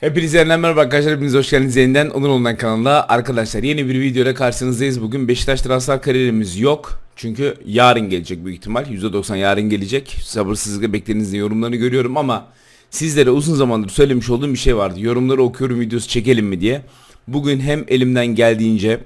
Hepinize yeniden merhaba arkadaşlar. Hepiniz hoş geldiniz yeniden Onur Online kanalına. Arkadaşlar yeni bir videoda karşınızdayız. Bugün Beşiktaş transfer kariyerimiz yok. Çünkü yarın gelecek büyük ihtimal. %90 yarın gelecek. Sabırsızlıkla beklediğinizde yorumlarını görüyorum ama sizlere uzun zamandır söylemiş olduğum bir şey vardı. Yorumları okuyorum videosu çekelim mi diye. Bugün hem elimden geldiğince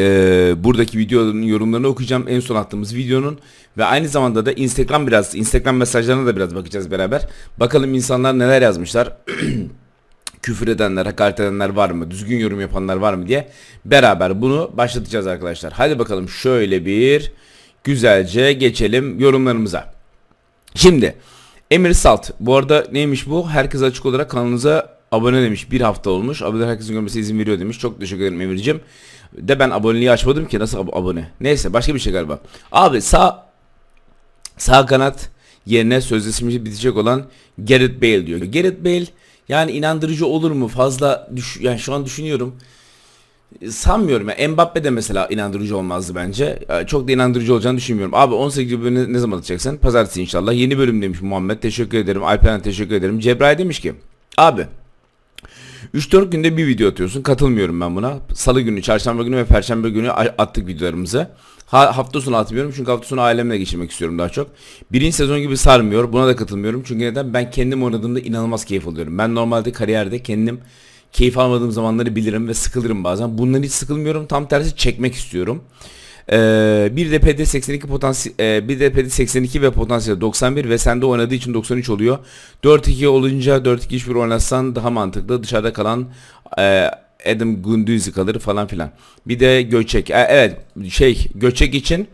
ee, buradaki videonun yorumlarını okuyacağım en son attığımız videonun ve aynı zamanda da Instagram biraz Instagram mesajlarına da biraz bakacağız beraber. Bakalım insanlar neler yazmışlar. Küfür edenler, hakaret edenler var mı? Düzgün yorum yapanlar var mı diye beraber bunu başlatacağız arkadaşlar. Hadi bakalım şöyle bir güzelce geçelim yorumlarımıza. Şimdi Emir Salt. Bu arada neymiş bu? Herkes açık olarak kanalınıza abone demiş. Bir hafta olmuş. Abone herkesin görmesi izin veriyor demiş. Çok teşekkür ederim Emir'cim. De ben aboneliği açmadım ki nasıl ab- abone? Neyse başka bir şey galiba. Abi sağ sağ kanat yerine sözleşmesi bitecek olan Gareth Bale diyor. Gareth Bale yani inandırıcı olur mu? Fazla düş yani şu an düşünüyorum. Sanmıyorum ya. Mbappe de mesela inandırıcı olmazdı bence. Çok da inandırıcı olacağını düşünmüyorum. Abi 18 bölümü ne zaman atacaksın? Pazartesi inşallah. Yeni bölüm demiş Muhammed. Teşekkür ederim. Alperen teşekkür ederim. Cebrail demiş ki. Abi 3-4 günde bir video atıyorsun. Katılmıyorum ben buna. Salı günü, çarşamba günü ve perşembe günü attık videolarımızı. Ha, hafta sonu atmıyorum çünkü hafta sonu ailemle geçirmek istiyorum daha çok. Birinci sezon gibi sarmıyor. Buna da katılmıyorum. Çünkü neden? Ben kendim oynadığımda inanılmaz keyif alıyorum. Ben normalde kariyerde kendim keyif almadığım zamanları bilirim ve sıkılırım bazen. Bundan hiç sıkılmıyorum. Tam tersi çekmek istiyorum. Ee, bir de PD 82 potansiyel bir de PD 82 ve potansiyel 91 ve sende oynadığı için 93 oluyor. 4-2 olunca 4-2-3-1 oynatsan daha mantıklı. Dışarıda kalan e, Adam Gunduzi kalır falan filan. Bir de Göçek. E, evet şey Göçek için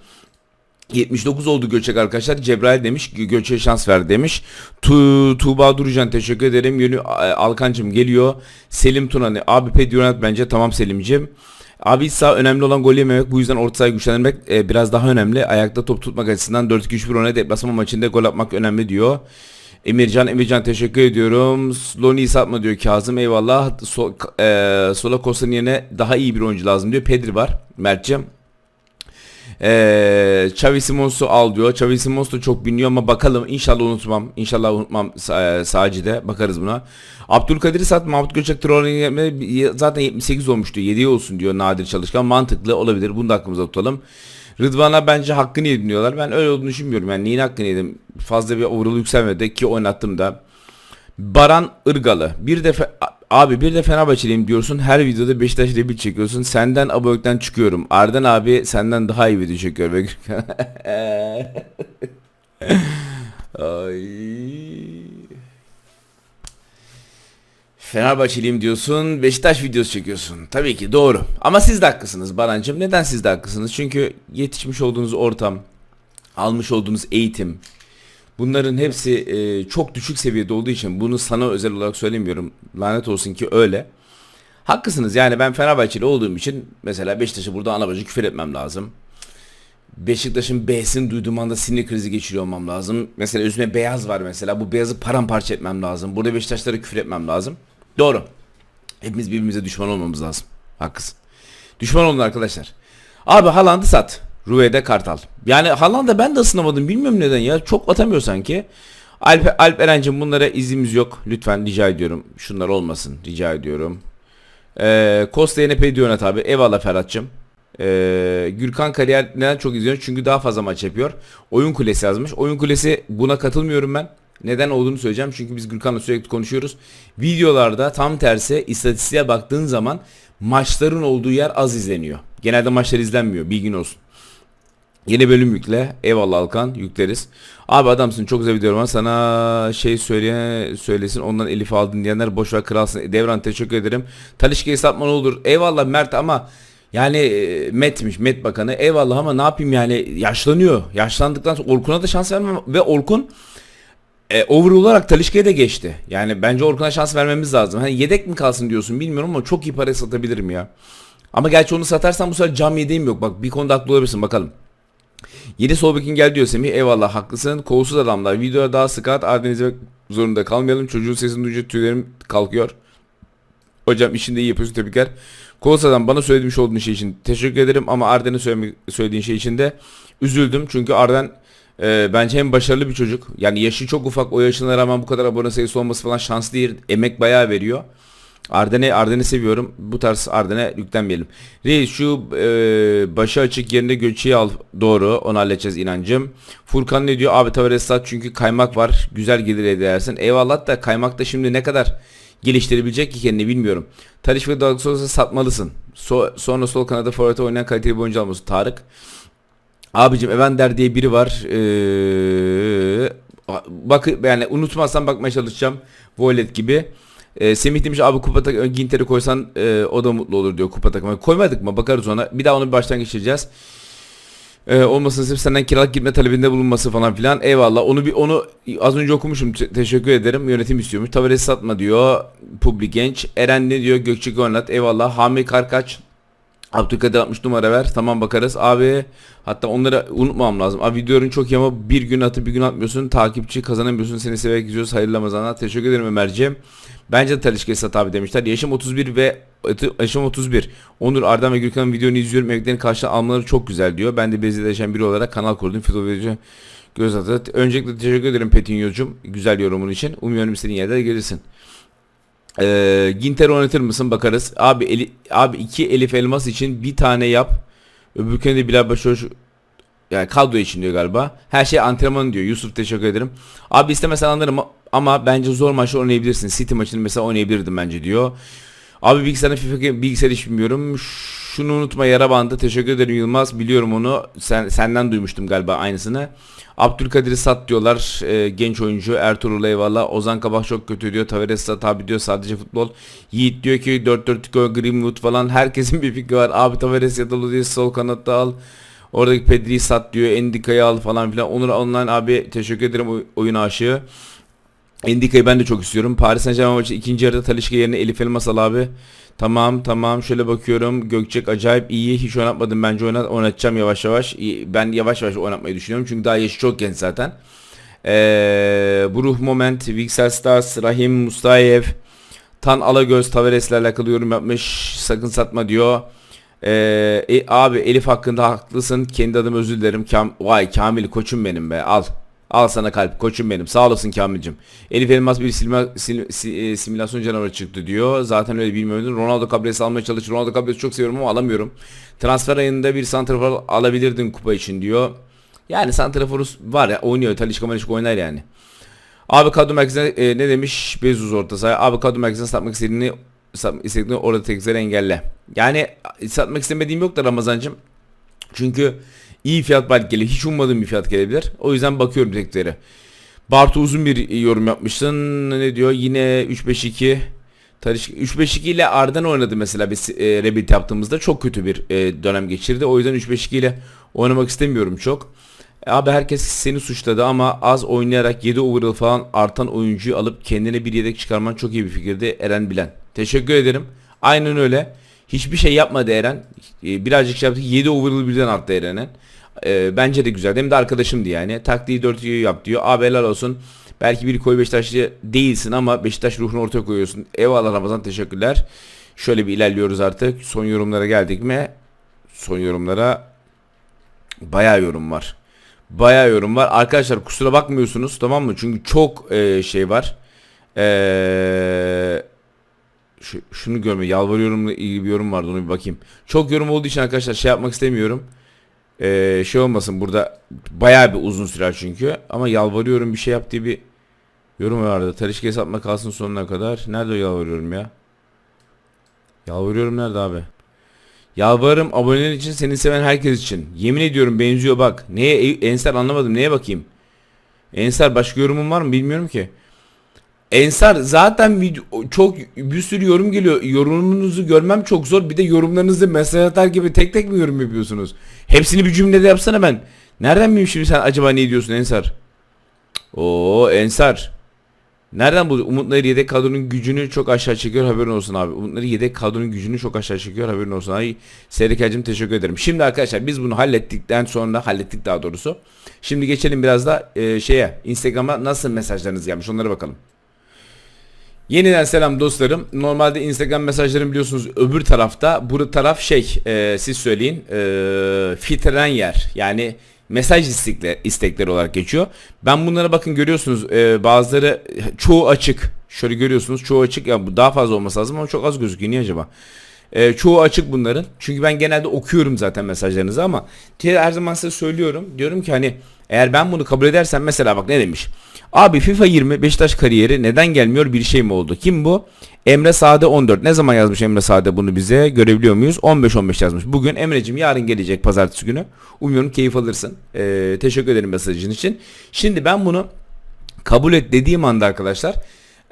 79 oldu Göçek arkadaşlar. Cebrail demiş Gö- Göçek'e şans ver demiş. Tu Tuğba Durucan teşekkür ederim. Yönü Alkancım geliyor. Selim Tunani abi Pedionat bence tamam Selimcim. Abi saha önemli olan gol yememek bu yüzden orta sahayı güçlendirmek e, biraz daha önemli. Ayakta top tutmak açısından 4-2-3-1 oyuna deplasman maçında gol atmak önemli diyor. Emircan Emircan teşekkür ediyorum. Loni satma diyor Kazım eyvallah. So, e, Sola Costa'nın yerine daha iyi bir oyuncu lazım diyor. Pedri var Mert'cim. Ee, Xavi Simons'u al diyor. Xavi Simons da çok biliniyor ama bakalım inşallah unutmam. İnşallah unutmam e, Saci'de bakarız buna. Abdülkadir'i sat Mahmut Göçek Traore'ye zaten 78 olmuştu. 7 olsun diyor Nadir Çalışkan. Mantıklı olabilir. Bunu da aklımıza tutalım. Rıdvan'a bence hakkını yedin diyorlar. Ben öyle olduğunu düşünmüyorum. Yani neyin hakkını yedim? Fazla bir overall yükselmedi ki oynattım da. Baran Irgalı. Bir de fe- abi bir de Fenerbahçeliyim diyorsun. Her videoda Beşiktaş rebil çekiyorsun. Senden abonelikten çıkıyorum. Arden abi senden daha iyi video çekiyor ve Ay. Fenerbahçeliyim diyorsun, Beşiktaş videosu çekiyorsun. Tabii ki doğru. Ama siz de haklısınız Barancım. Neden siz de haklısınız? Çünkü yetişmiş olduğunuz ortam, almış olduğunuz eğitim, Bunların hepsi e, çok düşük seviyede olduğu için bunu sana özel olarak söylemiyorum. Lanet olsun ki öyle. Haklısınız yani ben Fenerbahçeli olduğum için mesela Beşiktaş'a burada ana bacı küfür etmem lazım. Beşiktaş'ın B'sini duyduğum anda sinir krizi geçiriyor olmam lazım. Mesela üstüne beyaz var mesela. Bu beyazı paramparça etmem lazım. Burada Beşiktaşlara küfür etmem lazım. Doğru. Hepimiz birbirimize düşman olmamız lazım. Haklısın. Düşman olun arkadaşlar. Abi Haaland'ı sat. Ruve'de Kartal. Yani Haaland'a ben de ısınamadım. Bilmiyorum neden ya. Çok atamıyor sanki. Alp, Alp Eren'cim bunlara izimiz yok. Lütfen rica ediyorum. Şunlar olmasın. Rica ediyorum. Ee, Costa YNP diyor abi. Eyvallah Ferhat'cığım. Ee, Gürkan Kariyer neden çok izliyor? Çünkü daha fazla maç yapıyor. Oyun kulesi yazmış. Oyun kulesi buna katılmıyorum ben. Neden olduğunu söyleyeceğim. Çünkü biz Gürkan'la sürekli konuşuyoruz. Videolarda tam tersi istatistiğe baktığın zaman maçların olduğu yer az izleniyor. Genelde maçlar izlenmiyor. Bilgin olsun. Yeni bölüm yükle. Eyvallah Alkan. Yükleriz. Abi adamsın çok güzel video var. Sana şey söyle söylesin. Ondan Elif aldın diyenler boş ver kralsın. Devran teşekkür ederim. Talişka'yı satma olur. Eyvallah Mert ama yani e, Met'miş Met Bakanı. Eyvallah ama ne yapayım yani yaşlanıyor. Yaşlandıktan sonra Orkun'a da şans vermem ve Orkun e, over olarak Talişka'ya da geçti. Yani bence Orkun'a şans vermemiz lazım. Hani yedek mi kalsın diyorsun bilmiyorum ama çok iyi paraya satabilirim ya. Ama gerçi onu satarsan bu sefer cam yedeğim yok. Bak bir konuda haklı olabilirsin bakalım. Yeni sol bekin gel diyor Semih. Eyvallah haklısın. Kolsuz adamlar. Videoya daha sık at. İzlemek zorunda kalmayalım. Çocuğun sesini duyunca tüylerim kalkıyor. Hocam işinde iyi yapıyorsun tebrikler. Kolsuz adam bana söylemiş olduğun şey için teşekkür ederim ama Arden'e söylediğin şey için de üzüldüm. Çünkü Arden Ee, bence hem başarılı bir çocuk. Yani yaşı çok ufak. O yaşına rağmen bu kadar abone sayısı olması falan şans değil. Emek bayağı veriyor. Arden'i Arden'i seviyorum. Bu tarz Arden'e yüklenmeyelim. Reis şu e, başı açık yerinde Göçe'yi al. Doğru. Onu halledeceğiz inancım. Furkan ne diyor? Abi Tavares sat çünkü kaymak var. Güzel gelir edersin. Eyvallah da kaymak da şimdi ne kadar geliştirebilecek ki kendini bilmiyorum. Tadiç ve Douglas olsa satmalısın. So, sonra sol kanada forvete oynayan kaliteli bir oyuncu alması. Tarık. Abicim Evander diye biri var. Ee, bak yani unutmazsam bakmaya çalışacağım. Volet gibi. Ee, Semih demiş abi kupa takımı Ginter'i koysan e, o da mutlu olur diyor kupa takımı. Koymadık mı? Bakarız ona. Bir daha onu bir baştan geçireceğiz. Ee, olmasın sırf senden kiralık gitme talebinde bulunması falan filan. Eyvallah. Onu bir onu az önce okumuşum. Te- teşekkür ederim. Yönetim istiyormuş. Tavares satma diyor. Publi genç. Eren ne diyor? Gökçe oynat. Eyvallah. Hami Karkaç. Abdülkadir 60 numara ver. Tamam bakarız. Abi hatta onları unutmam lazım. Abi videonun çok iyi ama bir gün atıp bir gün atmıyorsun. Takipçi kazanamıyorsun. Seni severek izliyoruz. Hayırlı Ramazanlar. Teşekkür ederim Ömerciğim. Bence de Talişka Esat abi demişler. Yaşım 31 ve yaşım 31. Onur Erdem ve Gürkan'ın videonu izliyorum. Emeklerin karşılığını almaları çok güzel diyor. Ben de Brezilya'da yaşayan biri olarak kanal kurdum. Video göz atı. Öncelikle teşekkür ederim Petinyocum. Güzel yorumun için. Umuyorum istediğin yerde de gelirsin. Ee, Ginter oynatır mısın bakarız. Abi eli, abi iki Elif Elmas için bir tane yap. Öbürküne de Bilal Başoğuş yani kadro için diyor galiba. Her şey antrenman diyor. Yusuf teşekkür ederim. Abi istemesen anlarım ama bence zor maçı oynayabilirsin. City maçını mesela oynayabilirdim bence diyor. Abi bilgisayarda FIFA bilgisayar hiç bilmiyorum. Şunu unutma yara bandı. Teşekkür ederim Yılmaz. Biliyorum onu. Sen senden duymuştum galiba aynısını. Abdülkadir'i sat diyorlar. Ee, genç oyuncu. Ertuğrul eyvallah. Ozan Kabak çok kötü diyor. Tavares sat abi diyor. Sadece futbol. Yiğit diyor ki 4-4-2 Greenwood falan. Herkesin bir fikri var. Abi Tavares yadalı diye sol kanatta al. Oradaki Pedri'yi sat diyor. Endika'yı al falan filan. Onur Online abi teşekkür ederim oy- oyun aşığı. Endika'yı ben de çok istiyorum. Paris Saint Germain maçı ikinci yarıda Talişka yerine Elif Elmas al abi. Tamam tamam şöyle bakıyorum. Gökçek acayip iyi. Hiç oynatmadım bence oynat oynatacağım yavaş yavaş. Ben yavaş yavaş oynatmayı düşünüyorum. Çünkü daha yaşı çok genç zaten. Ee, Bruh Moment, Vixel Stars, Rahim Mustayev, Tan Alagöz Tavares'le alakalı yorum yapmış. Sakın satma diyor. Ee, e, abi Elif hakkında haklısın. Kendi adıma özür dilerim. Kam Vay Kamil koçum benim be. Al. Al sana kalp koçum benim. Sağ olasın Kamil'cim. Elif Elmas bir silma, sil, si- e, simülasyon canavarı çıktı diyor. Zaten öyle bilmiyordum. Ronaldo Cabres'i almaya çalışır. Ronaldo Cabres'i çok seviyorum ama alamıyorum. Transfer ayında bir santrafor alabilirdin kupa için diyor. Yani santraforus var ya oynuyor. Talişka Malişka oynar yani. Abi kadro merkezine e, ne demiş Bezos orta saha. Abi kadro merkezine satmak istediğini satmak istediğini orada tekrar engelle. Yani satmak istemediğim yok da Ramazancım. Çünkü iyi fiyat belki geliyor. Hiç ummadığım bir fiyat gelebilir. O yüzden bakıyorum teklere. Bartu uzun bir yorum yapmışsın. Ne diyor? Yine 3-5-2 Tarış 3-5-2 ile Arden oynadı mesela biz e, Rebit yaptığımızda çok kötü bir e, dönem geçirdi. O yüzden 3-5-2 ile oynamak istemiyorum çok. E, Abi herkes seni suçladı ama az oynayarak 7 overall falan artan oyuncuyu alıp kendine bir yedek çıkarman çok iyi bir fikirdi Eren Bilen. Teşekkür ederim. Aynen öyle. Hiçbir şey yapmadı Eren. E, birazcık şey yaptı. 7 overall birden arttı Eren'in. E, bence de güzel. Hem de arkadaşımdı yani. Taktiği 4 yap diyor. Abi helal olsun. Belki bir koyu Beşiktaşlı değilsin ama Beşiktaş ruhunu ortaya koyuyorsun. Eyvallah Ramazan teşekkürler. Şöyle bir ilerliyoruz artık. Son yorumlara geldik mi? Son yorumlara bayağı yorum var. Bayağı yorum var. Arkadaşlar kusura bakmıyorsunuz tamam mı? Çünkü çok e, şey var. Eee şu, şunu görme yalvarıyorumla ilgili bir yorum vardı ona bir bakayım. Çok yorum olduğu için arkadaşlar şey yapmak istemiyorum. Ee, şey olmasın burada bayağı bir uzun sürer çünkü. Ama yalvarıyorum bir şey yap diye bir yorum vardı. Tarışka hesapma kalsın sonuna kadar. Nerede o yalvarıyorum ya? Yalvarıyorum nerede abi? Yalvarırım aboneler için seni seven herkes için. Yemin ediyorum benziyor bak. Neye Ensar anlamadım neye bakayım. Ensar başka yorumun var mı bilmiyorum ki. Ensar zaten video, çok bir sürü yorum geliyor. Yorumunuzu görmem çok zor. Bir de yorumlarınızı mesaj atar gibi tek tek mi yorum yapıyorsunuz? Hepsini bir cümlede yapsana ben. Nereden bileyim şimdi sen acaba ne diyorsun Ensar? Oo Ensar. Nereden bu Umutlar yedek kadronun gücünü çok aşağı çekiyor haberin olsun abi. Umutları yedek kadronun gücünü çok aşağı çekiyor haberin olsun. Ay Serikel'cim teşekkür ederim. Şimdi arkadaşlar biz bunu hallettikten sonra hallettik daha doğrusu. Şimdi geçelim biraz da e, şeye Instagram'a nasıl mesajlarınız gelmiş onlara bakalım. Yeniden selam dostlarım. Normalde Instagram mesajlarım biliyorsunuz öbür tarafta. Bu taraf şey e, siz söyleyin e, filtrelen yer. Yani mesaj istekleri, istekleri olarak geçiyor. Ben bunlara bakın görüyorsunuz e, bazıları çoğu açık. Şöyle görüyorsunuz çoğu açık. Ya bu daha fazla olması lazım ama çok az gözüküyor. Niye acaba? E, çoğu açık bunların. Çünkü ben genelde okuyorum zaten mesajlarınızı ama her zaman size söylüyorum. Diyorum ki hani eğer ben bunu kabul edersem mesela bak ne demiş. Abi FIFA 20 Beşiktaş kariyeri neden gelmiyor bir şey mi oldu? Kim bu? Emre Sade 14. Ne zaman yazmış Emre Sade bunu bize? Görebiliyor muyuz? 15-15 yazmış. Bugün Emre'cim yarın gelecek pazartesi günü. Umuyorum keyif alırsın. Ee, teşekkür ederim mesajın için. Şimdi ben bunu kabul et dediğim anda arkadaşlar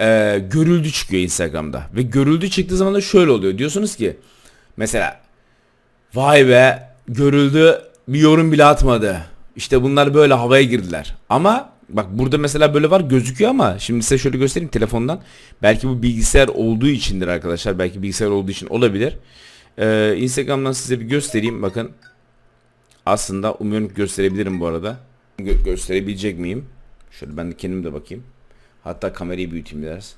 e, görüldü çıkıyor Instagram'da. Ve görüldü çıktığı zaman da şöyle oluyor. Diyorsunuz ki mesela vay be görüldü bir yorum bile atmadı. İşte bunlar böyle havaya girdiler. Ama bak burada mesela böyle var gözüküyor ama şimdi size şöyle göstereyim telefondan. Belki bu bilgisayar olduğu içindir arkadaşlar. Belki bilgisayar olduğu için olabilir. Ee, Instagram'dan size bir göstereyim bakın. Aslında umuyorum gösterebilirim bu arada. Gö- gösterebilecek miyim? Şöyle ben de kendim de bakayım. Hatta kamerayı büyüteyim biraz.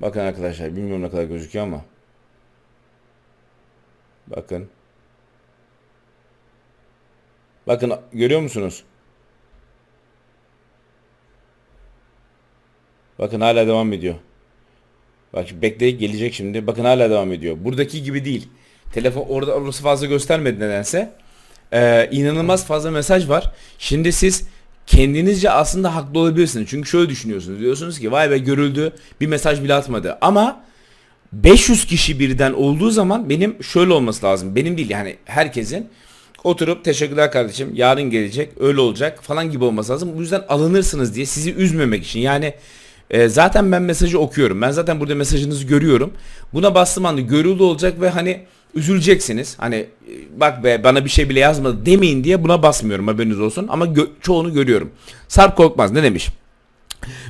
Bakın arkadaşlar bilmiyorum ne kadar gözüküyor ama. Bakın. Bakın görüyor musunuz? Bakın hala devam ediyor. Bak bekleyip gelecek şimdi. Bakın hala devam ediyor. Buradaki gibi değil. Telefon orada orası fazla göstermedi nedense. Ee, inanılmaz fazla mesaj var. Şimdi siz kendinizce aslında haklı olabilirsiniz. Çünkü şöyle düşünüyorsunuz. Diyorsunuz ki vay be görüldü bir mesaj bile atmadı. Ama 500 kişi birden olduğu zaman benim şöyle olması lazım. Benim değil yani herkesin oturup teşekkürler kardeşim yarın gelecek öyle olacak falan gibi olması lazım. Bu yüzden alınırsınız diye sizi üzmemek için. Yani e, zaten ben mesajı okuyorum. Ben zaten burada mesajınızı görüyorum. Buna bastığım anda görüldü olacak ve hani üzüleceksiniz. Hani e, bak be bana bir şey bile yazmadı demeyin diye buna basmıyorum haberiniz olsun. Ama gö- çoğunu görüyorum. Sarp Korkmaz ne demiş?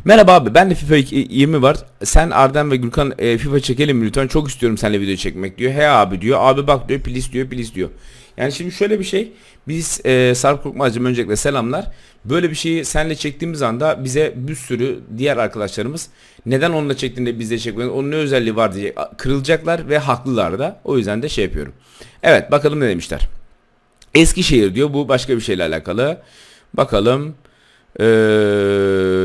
Merhaba abi ben de FIFA 20 var. Sen Arden ve Gürkan e, FIFA çekelim mi lütfen? Çok istiyorum seninle video çekmek diyor. He abi diyor. Abi bak diyor please diyor please diyor. Yani şimdi şöyle bir şey. Biz e, Sarp Korkmaz'cığım öncelikle selamlar. Böyle bir şeyi seninle çektiğimiz anda bize bir sürü diğer arkadaşlarımız neden onunla çektiğinde bizde çekmedin onun ne özelliği var diye kırılacaklar ve haklılar da. O yüzden de şey yapıyorum. Evet bakalım ne demişler. Eskişehir diyor bu başka bir şeyle alakalı. Bakalım. Ee,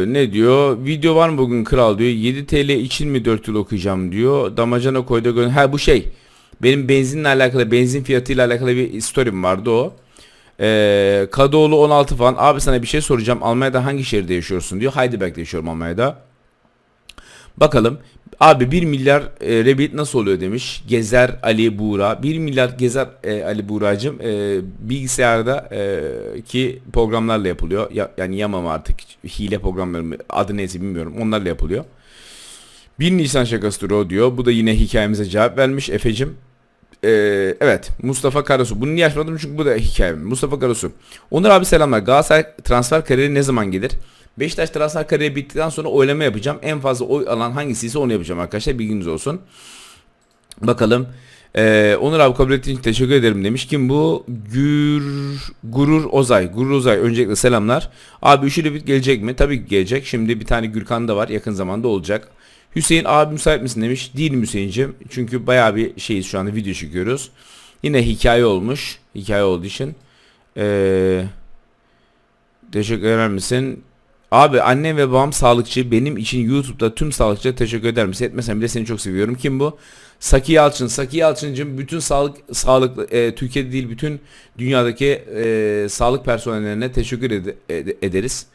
ne diyor? Video var mı bugün kral diyor. 7 TL için mi 4 yıl okuyacağım diyor. Damacana koyda gö- Ha bu şey. Benim benzinle alakalı benzin fiyatıyla alakalı bir story'm vardı o. Ee, Kadıoğlu 16 falan. Abi sana bir şey soracağım. Almanya'da hangi şehirde yaşıyorsun diyor. Heidelberg'de yaşıyorum Almanya'da. Bakalım. Abi 1 milyar e, rebate nasıl oluyor demiş. Gezer Ali Buğra. 1 milyar Gezer e, Ali Buğra'cım e, bilgisayarda e, ki programlarla yapılıyor. Ya, yani yamam artık hile programları adı neyse bilmiyorum. Onlarla yapılıyor. 1 Nisan şakasıdır o diyor. Bu da yine hikayemize cevap vermiş Efe'cim. Ee, evet Mustafa Karasu. Bunu niye açmadım çünkü bu da hikayem. Mustafa Karasu. Onur abi selamlar. Galatasaray transfer kariyeri ne zaman gelir? Beşiktaş transfer kariyeri bittikten sonra oylama yapacağım. En fazla oy alan hangisiyse onu yapacağım arkadaşlar. Bilginiz olsun. Bakalım. Ee, Onur abi kabul ettiğin için teşekkür ederim demiş. Kim bu? Gür, Gurur Ozay. Gurur Ozay. Öncelikle selamlar. Abi üçlü bit gelecek mi? Tabii ki gelecek. Şimdi bir tane Gürkan da var. Yakın zamanda olacak. Hüseyin abi müsait misin demiş. Değilim Hüseyin'cim. Çünkü bayağı bir şeyiz şu anda video çekiyoruz. Yine hikaye olmuş. Hikaye olduğu için. Ee, teşekkür eder misin? Abi annem ve babam sağlıkçı. Benim için YouTube'da tüm sağlıkçılara teşekkür eder misin? Etmesem bile seni çok seviyorum. Kim bu? Saki Yalçın. Saki Yalçın'cım bütün sağlık sağlık e, Türkiye'de değil bütün dünyadaki e, sağlık personellerine teşekkür ed- ed- ederiz.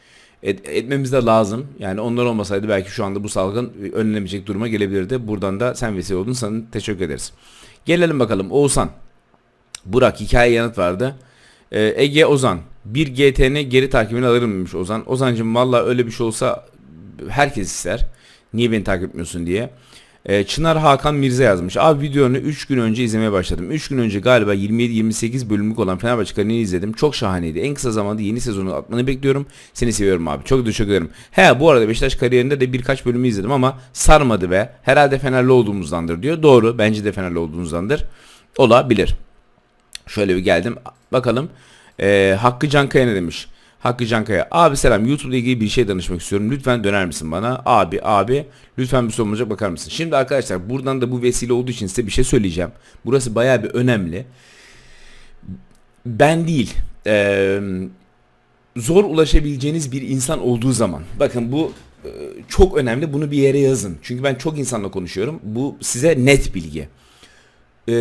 Et, etmemiz de lazım. Yani onlar olmasaydı belki şu anda bu salgın önlenemeyecek duruma gelebilirdi. Buradan da sen vesile oldun. Sana teşekkür ederiz. Gelelim bakalım. Oğuzhan. Burak hikaye yanıt vardı. Ee, Ege Ozan. Bir GTN geri takibini alırım demiş Ozan. Ozancım valla öyle bir şey olsa herkes ister. Niye beni takip etmiyorsun diye. Ee, Çınar Hakan Mirza yazmış. Abi videonu 3 gün önce izlemeye başladım. 3 gün önce galiba 27-28 bölümlük olan Fenerbahçe kariyeri izledim. Çok şahaneydi. En kısa zamanda yeni sezonu atmanı bekliyorum. Seni seviyorum abi. Çok teşekkür ederim. He bu arada Beşiktaş kariyerinde de birkaç bölümü izledim ama sarmadı be. Herhalde Fenerli olduğumuzdandır diyor. Doğru. Bence de Fenerli olduğumuzdandır. Olabilir. Şöyle bir geldim. Bakalım. Ee, Hakkı Cankaya ne demiş? Hakkı Cankaya. Abi selam. YouTube ile ilgili bir şey danışmak istiyorum. Lütfen döner misin bana? Abi abi lütfen bir sorun olacak bakar mısın? Şimdi arkadaşlar buradan da bu vesile olduğu için size bir şey söyleyeceğim. Burası bayağı bir önemli. ben değil. Eee zor ulaşabileceğiniz bir insan olduğu zaman. Bakın bu çok önemli. Bunu bir yere yazın. Çünkü ben çok insanla konuşuyorum. Bu size net bilgi. E,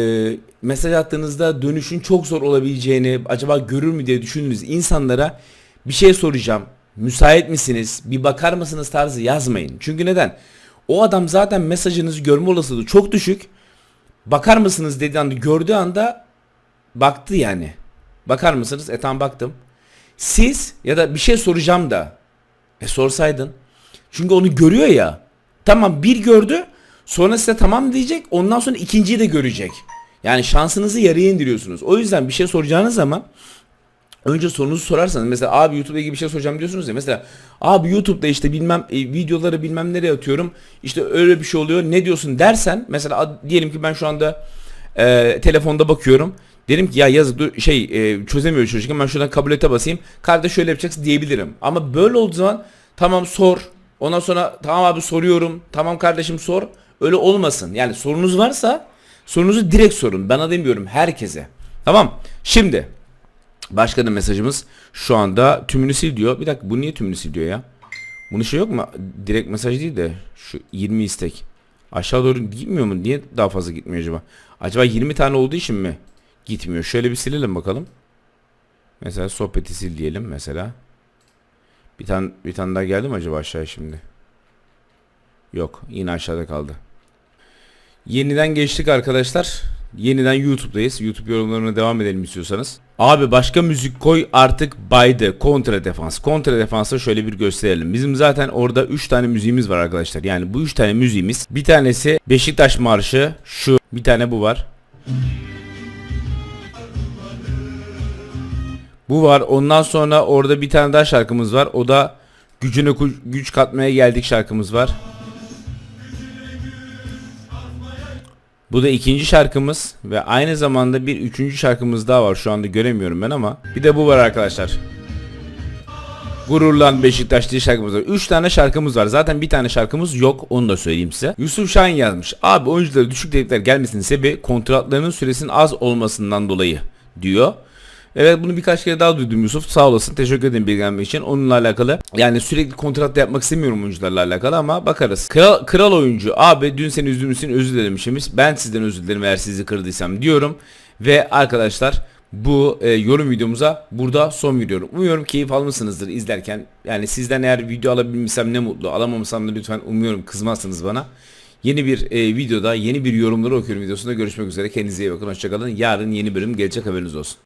mesaj attığınızda dönüşün çok zor olabileceğini, acaba görür mü diye düşündüğünüz insanlara bir şey soracağım. Müsait misiniz? Bir bakar mısınız tarzı yazmayın. Çünkü neden? O adam zaten mesajınızı görme olasılığı çok düşük. Bakar mısınız dediği anda gördüğü anda baktı yani. Bakar mısınız? E tamam baktım. Siz ya da bir şey soracağım da e sorsaydın. Çünkü onu görüyor ya. Tamam bir gördü. Sonra size tamam diyecek. Ondan sonra ikinciyi de görecek. Yani şansınızı yarıya indiriyorsunuz. O yüzden bir şey soracağınız zaman önce sorunuzu sorarsanız mesela abi YouTube'da ilgili bir şey soracağım diyorsunuz ya mesela abi YouTube'da işte bilmem e, videoları bilmem nereye atıyorum işte öyle bir şey oluyor ne diyorsun? dersen mesela diyelim ki ben şu anda e, telefonda bakıyorum. Derim ki ya yazık dur şey e, çözemiyor çocuk ben şuradan kabul ete basayım. Kardeş şöyle yapacaksın diyebilirim. Ama böyle olduğu zaman tamam sor. Ondan sonra tamam abi soruyorum. Tamam kardeşim sor. Öyle olmasın. Yani sorunuz varsa sorunuzu direkt sorun. Bana demiyorum herkese. Tamam. Şimdi Başka da mesajımız şu anda tümünü sil diyor. Bir dakika bu niye tümünü sil diyor ya? Bunun şey yok mu? Direkt mesaj değil de şu 20 istek. Aşağı doğru gitmiyor mu? Niye daha fazla gitmiyor acaba? Acaba 20 tane olduğu için mi gitmiyor? Şöyle bir silelim bakalım. Mesela sohbeti sil diyelim mesela. Bir tane bir tane daha geldi mi acaba aşağıya şimdi? Yok, yine aşağıda kaldı. Yeniden geçtik arkadaşlar. Yeniden YouTube'dayız. YouTube yorumlarına devam edelim istiyorsanız. Abi başka müzik koy artık baydı. Kontra defans. Kontra defansa şöyle bir gösterelim. Bizim zaten orada 3 tane müziğimiz var arkadaşlar. Yani bu 3 tane müziğimiz. Bir tanesi Beşiktaş Marşı. Şu. Bir tane bu var. Bu var. Ondan sonra orada bir tane daha şarkımız var. O da gücüne güç katmaya geldik şarkımız var. Bu da ikinci şarkımız ve aynı zamanda bir üçüncü şarkımız daha var. Şu anda göremiyorum ben ama. Bir de bu var arkadaşlar. Gururlan Beşiktaş diye şarkımız var. 3 tane şarkımız var. Zaten bir tane şarkımız yok. Onu da söyleyeyim size. Yusuf Şahin yazmış. Abi oyunculara düşük teklifler gelmesinin sebebi kontratlarının süresinin az olmasından dolayı diyor. Evet bunu birkaç kere daha duydum Yusuf. Sağ olasın. Teşekkür ederim bilgilenmek için. Onunla alakalı. Yani sürekli kontrat yapmak istemiyorum oyuncularla alakalı ama bakarız. Kral, kral oyuncu. Abi dün seni üzdüğüm özür dilemişimiz. Ben sizden özür dilerim eğer sizi kırdıysam diyorum. Ve arkadaşlar bu e, yorum videomuza burada son veriyorum. Umuyorum keyif almışsınızdır izlerken. Yani sizden eğer video alabilmişsem ne mutlu. Alamamışsam da lütfen umuyorum kızmazsınız bana. Yeni bir e, videoda yeni bir yorumları okuyorum videosunda görüşmek üzere. Kendinize iyi bakın. Hoşçakalın. Yarın yeni bölüm gelecek haberiniz olsun.